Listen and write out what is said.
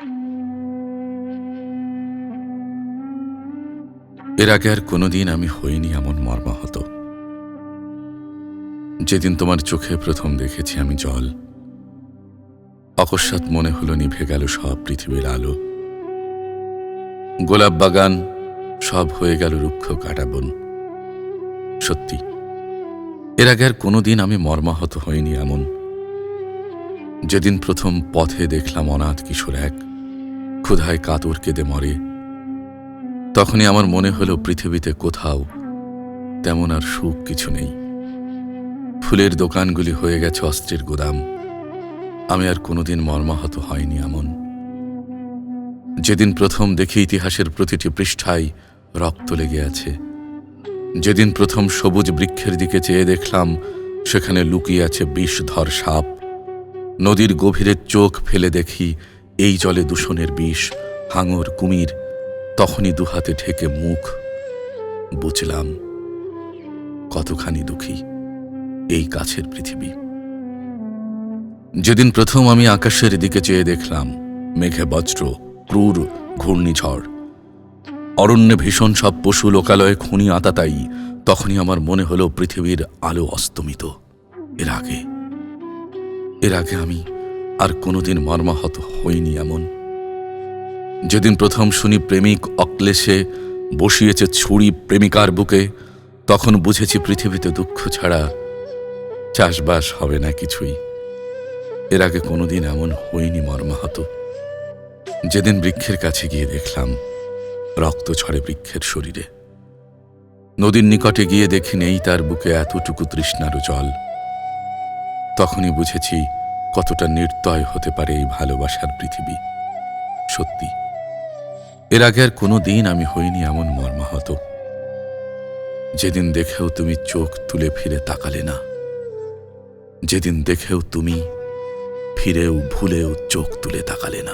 এর আগে আর কোনোদিন আমি হইনি এমন মর্মাহত। যেদিন তোমার চোখে প্রথম দেখেছি আমি জল, অকস্মাৎ মনে হলো নিভে গেল সব পৃথিবীর আলো। গোলাপ বাগান, সব হয়ে গেল রুক্ষ কাটাবন সত্যি, এর আগে আর কোনোদিন আমি মর্মাহত হইনি এমন। যেদিন প্রথম পথে দেখলাম অনাথ কিশোর এক ক্ষুধায় কাতর কেঁদে মরে। তখনই আমার মনে হলো পৃথিবীতে কোথাও তেমন আর সুখ কিছু নেই। ফুলের দোকানগুলি হয়ে গেছে অস্ত্রের গোদাম। আমি আর কোনোদিন মর্মাহত হয়নি এমন। যেদিন প্রথম দেখি ইতিহাসের প্রতিটি পৃষ্ঠায় রক্ত লেগে আছে। যেদিন প্রথম সবুজ বৃক্ষের দিকে চেয়ে দেখলাম, সেখানে লুকিয়ে আছে বিষধর সাপ। নদীর গভীরে চোখ ফেলে দেখি এই জলে দূষণের বিষ, হাঙর, কুমির, তখনই দুহাতে ঠেকে মুখ। বুঝলাম কতখানি দুঃখী এই কাছের পৃথিবী। যেদিন প্রথম আমি আকাশের দিকে চেয়ে দেখলাম, মেঘে বজ্র, ক্রূর ঘূর্ণিঝড়। অরণ্যে ভীষণ সব পশু লোকালয়ে খুনি আতাতাই, তখনই আমার মনে হলো পৃথিবীর আলো অস্তমিত। এর আগে এর আগে আমি আর কোনোদিন মর্মাহত হইনি এমন। যেদিন প্রথম শুনি প্রেমিক অক্লেশে বসিয়েছে ছুরি প্রেমিকার বুকে, তখন বুঝেছি পৃথিবীতে দুঃখ ছাড়া চাষবাস হবে না কিছুই। এর আগে কোনোদিন এমন হইনি মর্মাহত। যেদিন বৃক্ষের কাছে গিয়ে দেখলাম, রক্ত ছড়ে বৃক্ষের শরীরে। নদীর নিকটে গিয়ে দেখি নেই তার বুকে এতটুকু তৃষ্ণারও জল। তখনই বুঝেছি কতটা নির্দয় হতে পারে এই ভালোবাসার পৃথিবী? সত্যি। এর আগে আর কোনো দিন আমি হইনি এমন মর্মাহত। যেদিন দেখেও তুমি চোখ তুলে ফিরে তাকালে না। যেদিন দেখেও তুমি ফিরেও ভুলেও চোখ তুলে তাকালে না।